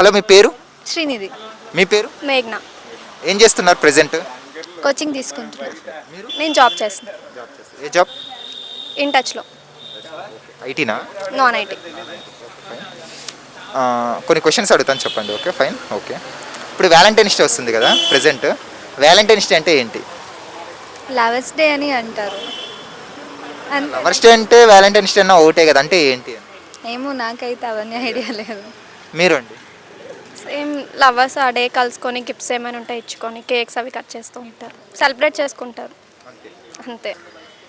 Hello మీ పేరు? శ్రీనిధి. మీ పేరు? మేఘ్న. ఏం చేస్తున్నారు ప్రెసెంట్ కోచింగ్ తీసుకుంటున్నా. నేను జాబ్ చేస్తున్నా. ఏ జాబ్? ఇన్ టచ్లో. ఐటీనా? Non IT. కొన్ని క్వశ్చన్స్ అడుగుతాను చెప్పండి ఓకే? Fine okay. ఇప్పుడు వ్యాలంటైన్స్ డే వస్తుంది కదా ప్రెసెంట్ వ్యాలంటైన్స్ డే అంటే ఏంటి? లవర్స్ డే అని అంటారు. లవర్స్ డే అంటే వ్యాలంటైన్స్ డే అన్న ఒకటే కదా అంటే ఏంటి ఏమో నాకైతే అవన్నీ ఐడియా లేదు. మీరు అండి సేమ్ లవర్స్ ఆ డే కలుసుకొని గిఫ్ట్స్ ఏమైనా ఉంటే ఇచ్చుకొని కేక్స్ అవి కట్ చేస్తూ ఉంటారు. సెలబ్రేట్ చేసుకుంటారు. అంతే.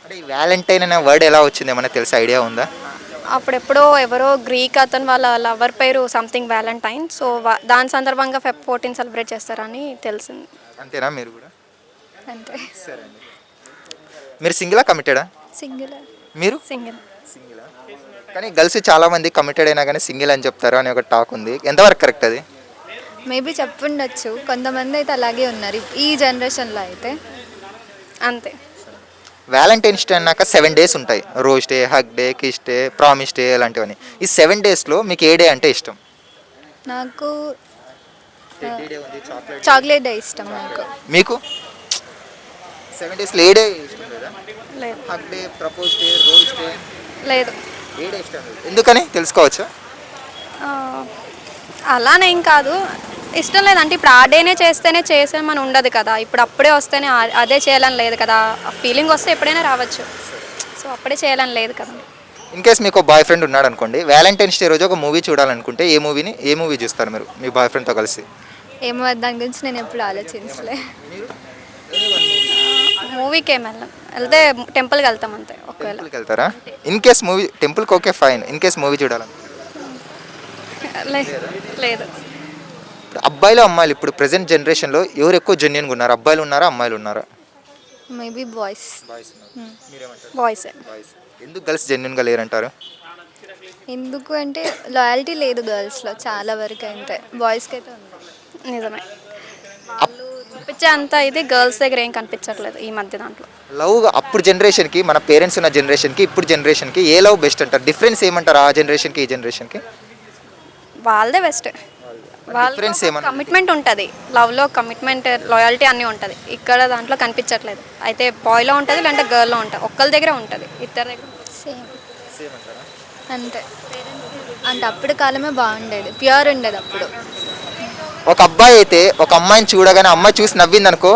అంటే ఈ వ్యాలంటైన్ అనే వర్డ్ ఎలా వచ్చింది? ఏమైనా తెలిసి? ఐడియా ఉందా? అప్పుడెప్పుడో ఎవరో గ్రీక్ అతను వాళ్ళ లవర్ పేరు సంథింగ్ వ్యాలంటైన్ సో దాని సందర్భంగా ఫెబ్ ఫోర్టీన్ సెలబ్రేట్ చేస్తారని తెలిసింది. అంతేనా మీరు కూడా? అంతే. సరే మీరు సింగిలా కమిటెడా సింగిల్ మీరు? సింగిల్ సింగిలా కానీ గర్ల్స్ చాలా మంది కమిటెడ్ అయినా కానీ సింగిల్ అని చెప్తారు అని ఒక టాక్ ఉంది. ఎంతవరకు కరెక్ట్ అది? మేబీ చెప్పుండొచ్చు. కొంతమంది అయితే అలాగే ఉన్నారు. ఈ జనరేషన్లో అయితే. అంతే. వ్యాలంటైన్స్ డే అన్నాక సెవెన్ డేస్ ఉంటాయి. Rose day hug day kiss day promise day ఇలాంటివన్నీ ఈ సెవెన్ డేస్లో మీకు ఏ డే అంటే ఇష్టం? నాకు చాక్లెట్ డే ఇష్టం నాకు. మీకు? సెవెన్ డేస్లో ఏ డే ఇష్టం లేదా? లేదు. Hug day propose day rose day. లేదు. ఏ డే ఇష్టం? ఎందుకని? తెలుసుకోవచ్చా? ఆ, అలానేం కాదు. ఇష్టం లేదంటే ఇప్పుడు ఆ డేనే చేస్తేనే చేసామని ఉండదు కదా. ఇప్పుడు అప్పుడే వస్తేనే అదే చేయాలని లేదు కదా. ఆ ఫీలింగ్ వస్తే ఎప్పుడైనా రావచ్చు. సో అప్పుడే చేయాలని లేదు కదా. ఇన్ కేస్ మీకు బాయ్ ఫ్రెండ్ ఉన్నాడు అనుకోండి వ్యాలంటైన్స్ డే రోజు ఒక మూవీ చూడాలనుకుంటే ఏ మూవీని ఏ మూవీ చూస్తారు మీరు మీ బాయ్ ఫ్రెండ్తో కలిసి? ఏమో దాని గురించి నేను ఎప్పుడు ఆలోచించలే. మూవీకి ఏం వెళ్ళాం? వెళ్తే టెంపుల్కి వెళ్తాం అంతే ఒకవేళ. వెళ్తారా? ఇన్ కేస్ మూవీ టెంపుల్కి okay fine in case movie చూడాలని లేదు ఇప్పుడు అబ్బాయిలు అమ్మాయిలు ఇప్పుడు ప్రజెంట్ జనరేషన్లో ఎవరు ఎక్కువ జెన్యున్గా ఉన్నారు? అబ్బాయిలు ఉన్నారా అమ్మాయిలు ఉన్నారా? మేబీ బాయ్స్ బాయ్స్ ఎందుకు గర్ల్స్ జెన్యున్గా లేరంటారు? ఎందుకు అంటే లాయల్టీ లేదు గర్ల్స్లో చాలా వరకు అయితే బాయ్స్కి అయితే ఉంది. నిజమే. వాళ్ళు చూపించే అంత ఇది గర్ల్స్ దగ్గర ఏం కనిపించట్లేదు ఈ మధ్య దాంట్లో. లవ్ అప్పుడు జనరేషన్కి మన పేరెంట్స్ ఉన్న జనరేషన్కి ఇప్పుడు జనరేషన్కి ఏ లవ్ బెస్ట్ అంటారు? డిఫరెన్స్ ఏమంటారు ఆ జనరేషన్కి ఈ జనరేషన్కి వాళ్ళదే బెస్ట్. వాళ్ళ ఏమన్నా? కమిట్మెంట్ ఉంటుంది. లవ్లో కమిట్మెంట్ లాయల్టీ అన్నీ ఉంటుంది. ఇక్కడ దాంట్లో కనిపించట్లేదు. అయితే బాయ్లో ఉంటుంది లేదంటే గర్ల్లో ఉంటుంది. ఒక్కరి దగ్గర ఉంటుంది. ఇద్దరి దగ్గర. సేమ్ అంతే. అంటే అప్పుడు కాలమే బాగుండేది. ప్యూర్ ఉండేది అప్పుడు. ఒక అబ్బాయి అయితే ఒక అమ్మాయిని చూడగానే అమ్మాయి చూసి నవ్వింది అనుకో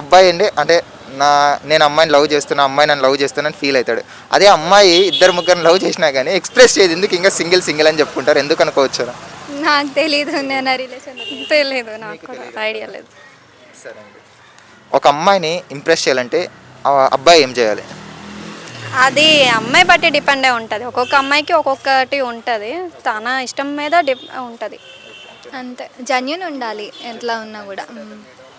అబ్బాయి అండి అంటే నా నేను అమ్మాయిని లవ్ చేస్తున్నా అమ్మాయి నన్ను లవ్ చేస్తున్నాను ఫీల్ అవుతాడు. అదే అమ్మాయి ఇద్దరు ముగ్గురు లవ్ చేసినా కానీ ఎక్స్ప్రెస్ చేయదు ఎందుకు ఇంకా సింగిల్ సింగిల్ అని చెప్పుకుంటారు? ఎందుకు అనుకోవచ్చు నాకు తెలీదు నేను రిలేషన్ తెలియదు నాకు కూడా ఐడియా లేదు. ఒక అమ్మాయిని ఇంప్రెస్ చేయాలంటే ఆ అబ్బాయి ఏం చేయాలి? అది అమ్మాయి బట్టి డిపెండ్ అయి ఉంటుంది. ఒక్కొక్క అమ్మాయికి ఒక్కొక్కటి ఉంటుంది. తన ఇష్టం మీద డిప్ ఉంటుంది. అంతే. జెన్యున్ ఉండాలి ఎట్లా ఉన్నా కూడా.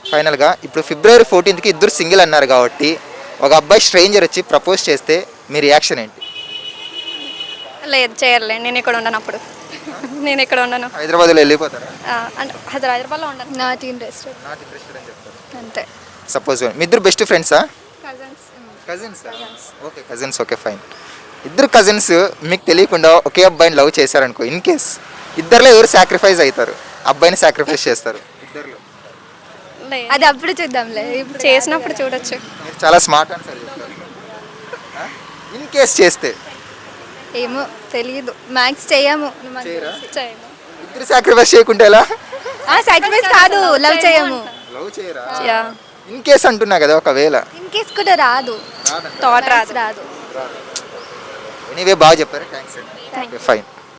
ఫైనల్గా ఇప్పుడు ఫిబ్రవరి ఫోర్టీన్త్కి ఇద్దరు సింగిల్ అన్నారు కాబట్టి ఒక అబ్బాయి స్ట్రేంజర్ వచ్చి ప్రపోజ్ చేస్తే మీ రియాక్షన్ ఏంటి? లేదు చేయలే నేను ఇక్కడ ఉండను అప్పుడు. నేను ఇక్కడ ఉండను. హైదరాబాద్లో వెళ్ళిపోతారా? అంటే హైదరాబాద్లో ఉండను. నాట్ ఇంట్రెస్టెడ్ నాట్ ఇంట్రెస్టెడ్ అని చెప్తారు. అంతే. సపోజ్ మీ ఇద్దరు బెస్ట్ ఫ్రెండ్సా cousins cousins okay cousins okay fine ఇద్దరు కజిన్స్ మీకు తెలియకుండా ఒకే అబ్బాయిని లవ్ చేశారనుకో ఇన్ కేస్ ఇద్దరిలో ఎవరు సాక్రిఫైస్ అవుతారు? అబ్బాయిని సాక్రిఫైస్ చేస్తారు. అది అప్పుడు చూద్దాంలే. ఇప్పుడు చేసినప్పుడు చూడొచ్చు. చాలా స్మార్ట్ ఆన్సర్ ఇన్ కేస్ చేస్తే? ఏమో తెలియదు మ్యాథ్స్ చేయము. చేయరా? చేయము. ఇద్దరు సాక్రిఫైస్ చేయకుంటే ఎలా? సాక్రిఫైస్ కాదు. లవ్ చేయము. లవ్ చేయరా? యా. ఇన్ కేస్ అంటున్నా కదా ఒకవేళ. ఇన్ కేస్ కూడా రాదు. థాట్ Maths రాదు. రాదు. ఎనీవే బాగా చెప్పారు. Thanks fine